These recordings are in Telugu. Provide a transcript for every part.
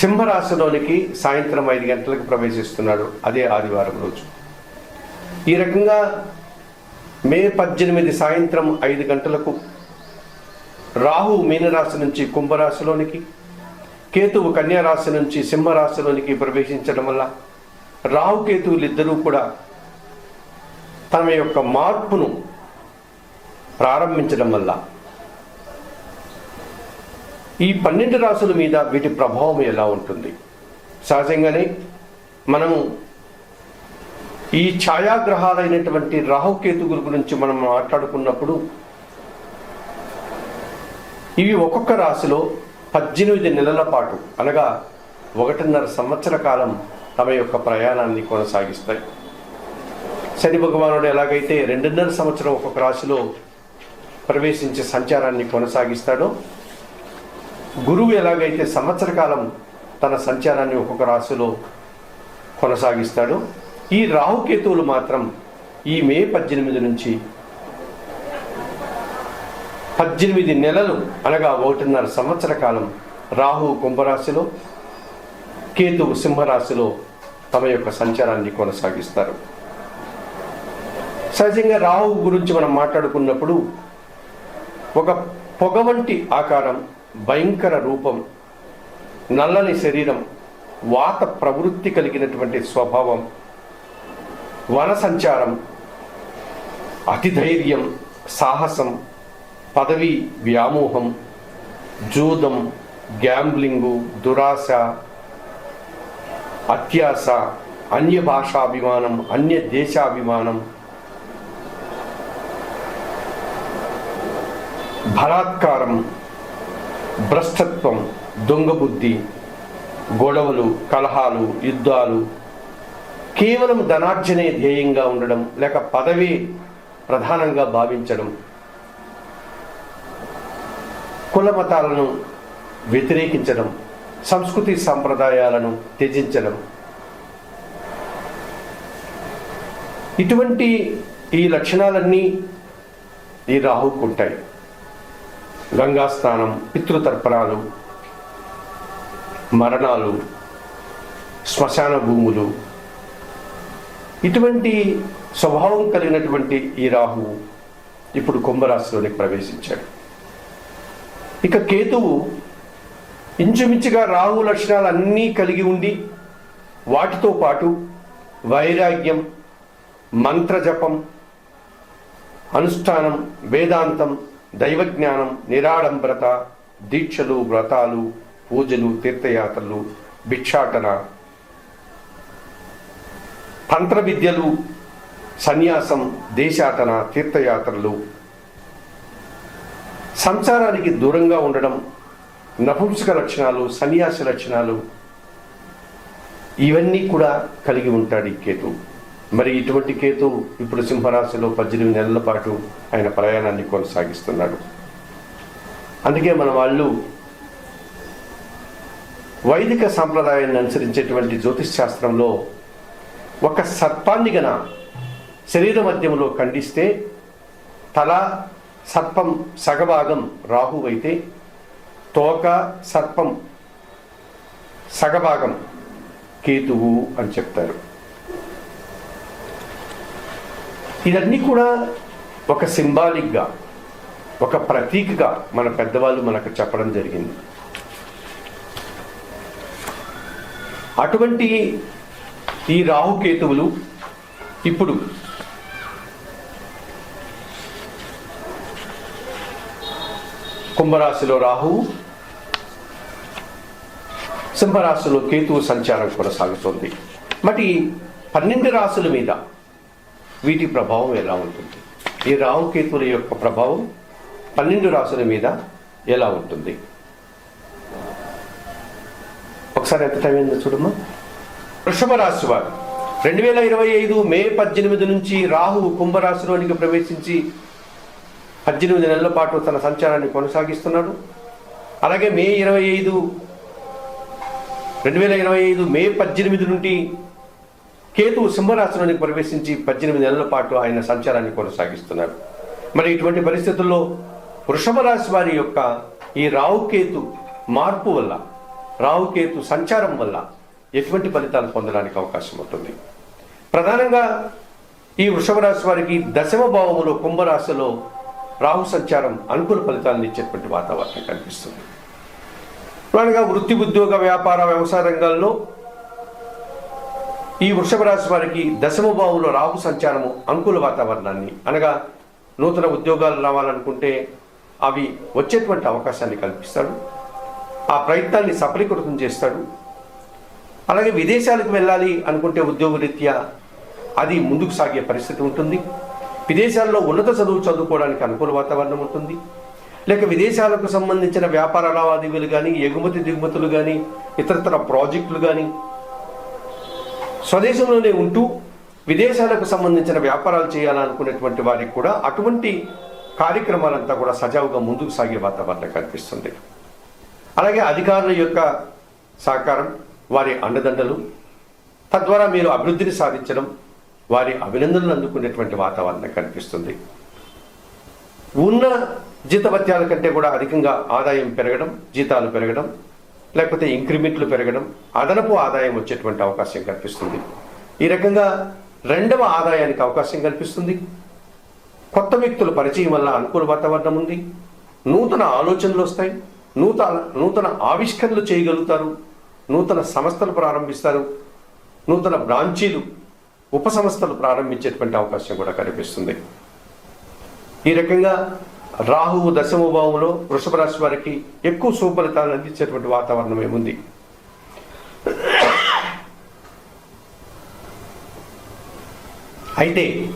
సింహరాశిలోనికి సాయంత్రం ఐదు గంటలకు ప్రవేశిస్తున్నాడు అదే ఆదివారం రోజు. ఈ రకంగా మే పద్దెనిమిది సాయంత్రం ఐదు గంటలకు రాహు మీనరాశి నుంచి కుంభరాశిలోనికి కేతువు కన్యారాశి నుంచి సింహరాశిలోనికి ప్రవేశించడం వల్ల రాహు కేతువులు ఇద్దరూ కూడా తమ యొక్క మార్పును ప్రారంభించడం వల్ల ఈ పన్నెండు రాసుల మీద వీటి ప్రభావం ఎలా ఉంటుంది? సహజంగానే మనము ఈ ఛాయాగ్రహాలైనటువంటి రాహుకేతువుల గురించి మనం మాట్లాడుకున్నప్పుడు ఇవి ఒక్కొక్క రాశిలో పద్దెనిమిది నెలల పాటు అనగా ఒకటిన్నర సంవత్సర కాలం తమ యొక్క ప్రయాణాన్ని కొనసాగిస్తాయి. శని భగవానుడు ఎలాగైతే రెండున్నర సంవత్సరం ఒక్కొక్క రాశిలో ప్రవేశించే సంచారాన్ని కొనసాగిస్తాడో గురువు ఎలాగైతే సంవత్సర కాలం తన సంచారాన్ని ఒక్కొక్క రాశిలో కొనసాగిస్తాడో ఈ రాహుకేతువులు మాత్రం ఈ మే పద్దెనిమిది నుంచి పద్దెనిమిది నెలలు అనగా ఒకటిన్నర సంవత్సర కాలం రాహు కుంభరాశిలో కేతువు సింహరాశిలో తమ యొక్క సంచారాన్ని కొనసాగిస్తారు. సహజంగా రాహు గురించి మనం మాట్లాడుకున్నప్పుడు ఒక పొగ వంటి ఆకారం భయంకర రూపం నల్లని శరీరం వాత ప్రవృత్తి కలిగినటువంటి స్వభావం వన సంచారం అతిధైర్యం సాహసం పదవి వ్యామోహం జూదం గ్యాంబ్లింగు దురాశ అత్యాస అన్య భాషాభిమానం అన్య దేశాభిమానం బలాత్కారం భ్రష్టత్వం దొంగబుద్ధి గొడవలు కలహాలు యుద్ధాలు కేవలం ధనార్జనే ధ్యేయంగా ఉండడం లేక పదవి ప్రధానంగా భావించడం కుల మతాలను వ్యతిరేకించడం సంస్కృతి సంప్రదాయాలను త్యజించడం. ఇటువంటి ఈ లక్షణాలన్నీ ఈ రాహుకుంటాయి గంగా స్నానం పితృతర్పణాలు మరణాలు శ్మశాన భూములు. ఇటువంటి స్వభావం కలిగినటువంటి ఈ రాహువు ఇప్పుడు కుంభరాశిలోనికి ప్రవేశించాడు. ఇక కేతువు ఇంచుమించుగా రాహు లక్షణాలు అన్నీ కలిగి ఉండి వాటితో పాటు వైరాగ్యం మంత్రజపం అనుష్ఠానం వేదాంతం దైవజ్ఞానం నిరాడంబరత దీక్షలు వ్రతాలు పూజలు తీర్థయాత్రలు భిక్షాటన తంత్ర విద్యలు సన్యాసం దేశాటన తీర్థయాత్రలు. సంసారానికి దూరంగా ఉండడం నపుంసక లక్షణాలు సన్యాస లక్షణాలు ఇవన్నీ కూడా కలిగి ఉంటాడు ఈ కేతు. మరి ఇటువంటి కేతు ఇప్పుడు సింహరాశిలో పద్దెనిమిది నెలల పాటు ఆయన ప్రయాణాన్ని కొనసాగిస్తున్నాడు. అందుకే మన వాళ్ళు వైదిక సాంప్రదాయాన్ని అనుసరించేటువంటి జ్యోతిష్ శాస్త్రంలో ఒక సర్పాన్ని గన శరీర మధ్యంలో ఖండిస్తే తల సర్పం సగభాగం రాహు అయితే తోక సర్పం సగభాగం కేతువు అని చెప్తారు. ఇదన్నీ కూడా ఒక సింబాలిక్గా ఒక ప్రతీకగా మన పెద్దవాళ్ళు మనకు చెప్పడం జరిగింది. అటువంటి ఈ రాహుకేతువులు ఇప్పుడు కుంభరాశిలో రాహువు సింహరాశిలో కేతువు సంచారం కొనసాగుతుంది. మరి పన్నెండు రాశుల మీద వీటి ప్రభావం ఎలా ఉంటుంది? ఈ రాహుకేతువుల యొక్క ప్రభావం పన్నెండు రాశుల మీద ఎలా ఉంటుంది? ఒకసారి ఎంత టైం అయిందో చూడమ్మా. వృషభ రాశి వారు రెండు వేల ఇరవై ఐదు మే పద్దెనిమిది నుంచి రాహువు కుంభరాశిలోనికి ప్రవేశించి పద్దెనిమిది నెలల పాటు తన సంచారాన్ని కొనసాగిస్తున్నాడు అలాగే మే ఇరవై ఐదు రెండు వేల ఇరవై ఐదు మే పద్దెనిమిది నుండి కేతువు సింహరాశిలోనికి ప్రవేశించి పద్దెనిమిది నెలల పాటు ఆయన సంచారాన్ని కొనసాగిస్తున్నారు. మరి ఇటువంటి పరిస్థితుల్లో వృషభ రాశి వారి యొక్క ఈ రావుకేతు మార్పు వల్ల రావుకేతు సంచారం వల్ల ఎటువంటి ఫలితాలు పొందడానికి అవకాశం ఉంటుంది? ప్రధానంగా ఈ వృషభ రాశి వారికి దశమ భావములో కుంభరాశిలో రాహు సంచారం అనుకూల ఫలితాలను ఇచ్చేటువంటి వాతావరణం కనిపిస్తుంది. ప్రధానంగా వృత్తి ఉద్యోగ వ్యాపార వ్యవసాయ రంగాల్లో ఈ వృషభ రాశి వారికి దశమ భావంలో రాహు సంచారము అనుకూల వాతావరణాన్ని అనగా నూతన ఉద్యోగాలు రావాలనుకుంటే అవి వచ్చేటువంటి అవకాశాన్ని కల్పిస్తాడు. ఆ ప్రయత్నాన్ని సఫలీకృతం చేస్తాడు. అలాగే విదేశాలకు వెళ్ళాలి అనుకుంటే ఉద్యోగరీత్యా అది ముందుకు సాగే పరిస్థితి ఉంటుంది. విదేశాల్లో ఉన్నత చదువు చదువుకోవడానికి అనుకూల వాతావరణం ఉంటుంది. లేక విదేశాలకు సంబంధించిన వ్యాపార లావాదేవీలు కానీ ఎగుమతి దిగుమతులు కానీ ఇతరతర ప్రాజెక్టులు కానీ స్వదేశంలోనే ఉంటూ విదేశాలకు సంబంధించిన వ్యాపారాలు చేయాలనుకునేటువంటి వారికి కూడా అటువంటి కార్యక్రమాలంతా కూడా సజావుగా ముందుకు సాగే వాతావరణం కనిపిస్తుంది. అలాగే అధికారుల యొక్క సహకారం వారి అండదండలు తద్వారా మీరు అభివృద్ధిని సాధించడం వారి అభినందనలు అందుకునేటువంటి వాతావరణం కనిపిస్తుంది. ఉన్న జీతభత్యాల కంటే కూడా అధికంగా ఆదాయం పెరగడం జీతాలు పెరగడం లేకపోతే ఇంక్రిమెంట్లు పెరగడం అదనపు ఆదాయం వచ్చేటువంటి అవకాశం కనిపిస్తుంది ఈ రకంగా రెండవ ఆదాయానికి అవకాశం కల్పిస్తుంది. కొత్త వ్యక్తుల పరిచయం వల్ల అనుకూల వాతావరణం ఉంది. నూతన ఆలోచనలు వస్తాయి. నూతన నూతన ఆవిష్కరణలు చేయగలుగుతారు. నూతన సంస్థలు ప్రారంభిస్తారు. నూతన బ్రాంచీలు ఉప సంస్థలు ప్రారంభించేటువంటి అవకాశం కూడా కనిపిస్తుంది. ఈ రకంగా రాహువు దశమ భావంలో వృషభ రాశి వారికి ఎక్కువ సుఫలితాలను అందించేటువంటి వాతావరణం ఏముంది? అయితే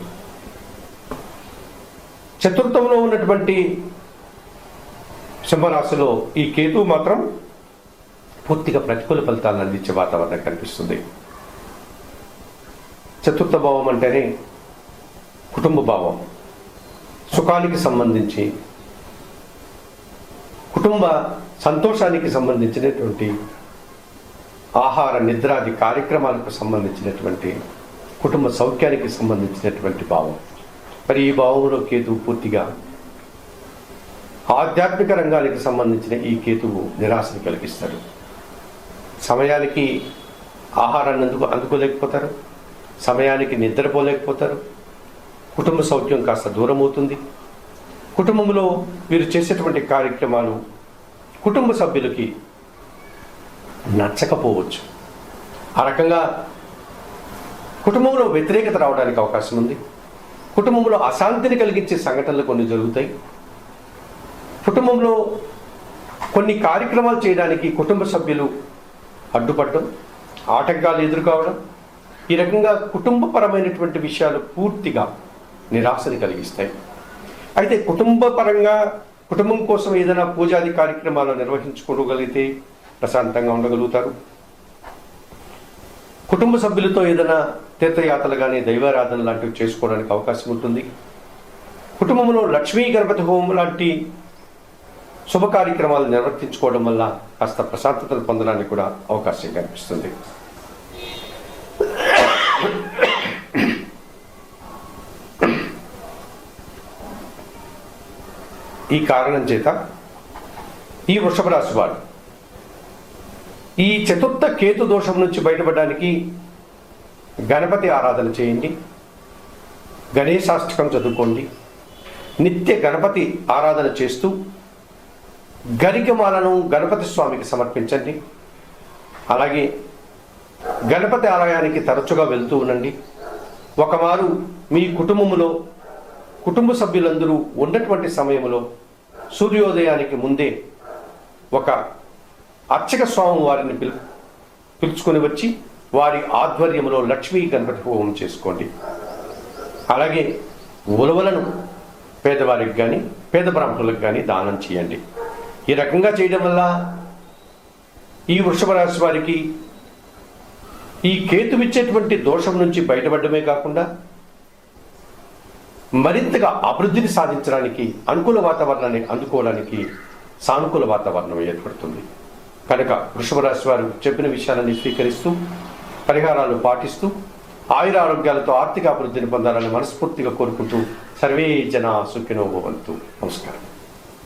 చతుర్థంలో ఉన్నటువంటి సింహరాశిలో ఈ కేతువు మాత్రం పూర్తిగా ప్రతికూల ఫలితాలను అందించే వాతావరణం కనిపిస్తుంది. చతుర్థ భావం అంటేనే కుటుంబ భావం. సుఖానికి సంబంధించి కుటుంబ సంతోషానికి సంబంధించినటువంటి ఆహార నిద్రాది కార్యక్రమాలకు సంబంధించినటువంటి కుటుంబ సౌఖ్యానికి సంబంధించినటువంటి భావం. మరి ఈ భావంలో కేతువు పూర్తిగా ఆధ్యాత్మిక రంగానికి సంబంధించిన ఈ కేతువు నిరాశను కలిగిస్తాడు. సమయానికి ఆహారాన్ని అందుకు అందుకోలేకపోతారు. సమయానికి నిద్రపోలేకపోతారు. కుటుంబ సౌఖ్యం కాస్త దూరం అవుతుంది కుటుంబంలో వీరు చేసేటువంటి కార్యక్రమాలు కుటుంబ సభ్యులకి నచ్చకపోవచ్చు. ఆ రకంగా కుటుంబంలో వ్యతిరేకత రావడానికి అవకాశం ఉంది. కుటుంబంలో అశాంతిని కలిగించే సంఘటనలు కొన్ని జరుగుతాయి. కుటుంబంలో కొన్ని కార్యక్రమాలు చేయడానికి కుటుంబ సభ్యులు అడ్డుపడడం ఆటంకాలు ఎదుర్కోవడం ఈ రకంగా కుటుంబపరమైనటువంటి విషయాలు పూర్తిగా నిరాశని కలిగిస్తాయి. అయితే కుటుంబపరంగా కుటుంబం కోసం ఏదైనా పూజాది కార్యక్రమాలు నిర్వహించుకోగలిగితే ప్రశాంతంగా ఉండగలుగుతారు. కుటుంబ సభ్యులతో ఏదైనా తీర్థయాత్రలు కానీ దైవారాధన లాంటివి చేసుకోవడానికి అవకాశం ఉంటుంది. కుటుంబంలో లక్ష్మీ గణపతి హోమం లాంటి శుభ కార్యక్రమాలు నిర్వర్తించుకోవడం వల్ల కాస్త ప్రశాంతతను పొందడానికి కూడా అవకాశం కనిపిస్తుంది. ఈ కారణం చేత ఈ వృషభ రాశి వారు ఈ చతుర్థ కేతు దోషం నుంచి బయటపడడానికి గణపతి ఆరాధన చేయండి. గణేశాష్టకం చదువుకోండి. నిత్య గణపతి ఆరాధన చేస్తూ గరికమాలను గణపతి స్వామికి సమర్పించండి. అలాగే గణపతి ఆలయానికి తరచుగా వెళ్తూ ఉండండి. ఒకమారు మీ కుటుంబములో కుటుంబ సభ్యులందరూ ఉన్నటువంటి సమయంలో సూర్యోదయానికి ముందే ఒక అర్చక స్వామి వారిని పిలు పిలుచుకొని వచ్చి వారి ఆధ్వర్యంలో లక్ష్మీ గణపతి హోమం చేసుకోండి. అలాగే ఉలవలను పేదవారికి కానీ పేద బ్రాహ్మణులకు కానీ దానం చేయండి. ఈ రకంగా చేయడం వల్ల ఈ వృషభ రాశి వారికి ఈ కేతువిచ్చేటువంటి దోషం నుంచి బయటపడమే కాకుండా మరింతగా అభివృద్ధిని సాధించడానికి అనుకూల వాతావరణాన్ని అందుకోవడానికి సానుకూల వాతావరణం ఏర్పడుతుంది. కనుక వృషభరాశి వారు చెప్పిన విషయాలని స్వీకరిస్తూ పరిహారాలు పాటిస్తూ ఆయుర ఆరోగ్యాలతో ఆర్థిక అభివృద్ధిని పొందాలని మనస్ఫూర్తిగా కోరుకుంటూ సర్వే జన సుఖినోభవంతు నమస్కారం.